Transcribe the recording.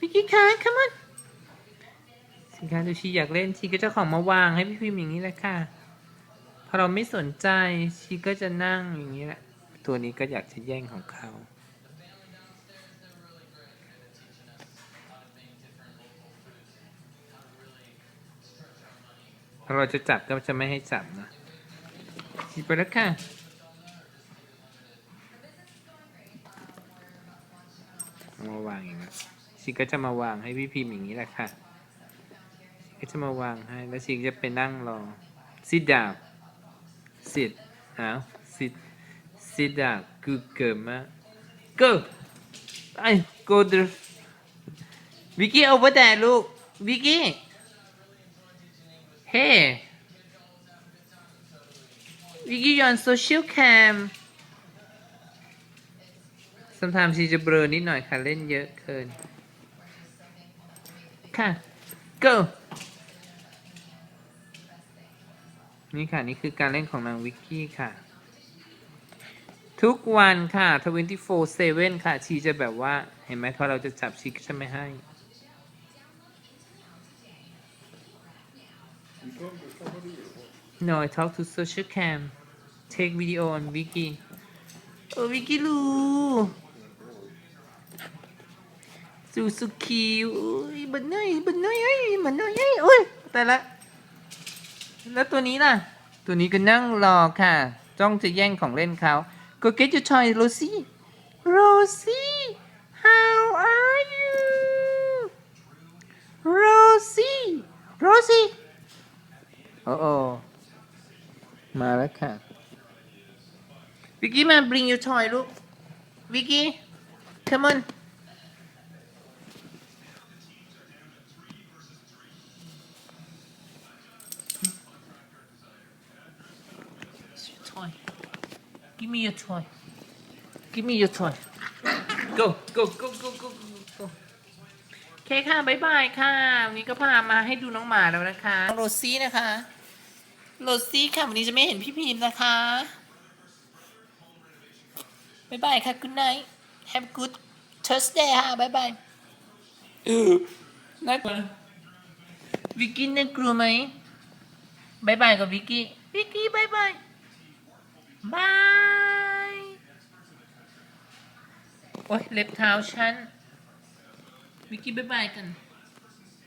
วิกกี้คะ come on สินคะดูชีอยากเล่นชีก็จะของมาวางให้พี่พิมพ์อย่างนี้แหละค่ะ พอเราไม่สนใจชีก็จะนั่งอย่างนี้แหละ ตัวนี้ก็อยากจะแย่งของเขาเราจะจับก็จะไม่ให้จับนะชีไปแล้วค่ะ มาวางอย่างนี้ ชีก็จะมาวางให้พี่พิมพ์อย่างนี้แหละค่ะก็จะมาวางให้ แล้วชีก็จะไปนั่งรอ sit down sit อ้าว sit sit down good girl มาก go ไป go the วิกกี้ over there ลูก วิกกี้ hey วิกกี้ you on social cam sometimes ชีจะเบลอนิดหน่อยค่ะ เล่นเยอะเกิน ค่ะ go นี่ค่ะ นี่คือการเล่นของนางวิกกี้ค่ะ ทุกวันค่ะ 24/7 ค่ะ ชีจะแบบว่า เห็นไหมพอเราจะจับชีก็จะไม่ให้ No I talk to social cam take video on Wiki โอ้วิกกี้ลู สูสุคิวอุ้ยบันน้อยบันน้อยเอ้ยบันน้อยเอ้ยโอ้ยแต่ละ แล้วตัวนี้ล่ะ ตัวนี้ก็นั่งรอค่ะ จ้องจะแย่งของเล่นเขา Go get your toy Rosie Rosie how are you Rosie Rosie โอ้โอมาแล้วค่ะ วิกกี้มา bring your toy ลูก วิกกี้ come on toy. Give me your toy. Give me your toy. Go, go, go, go, go, go, go. โอเคค่ะบ๊ายบายค่ะวันนี้ก็พามาให้ดูน้องหมาแล้วนะคะโรซี่นะคะโรซี่ค่ะวันนี้จะไม่เห็นพี่พิมพ์นะคะบ๊ายบายค่ะ good night have a good Thursday ค่ะบ๊ายบายเออน่ากลัววิกกี้น่ากลัวไหมบ๊ายบายกับวิกกี้วิกกี้บ๊ายบาย บาย โอ๊ยเล็บเท้าฉัน วิกกี้บายบายกัน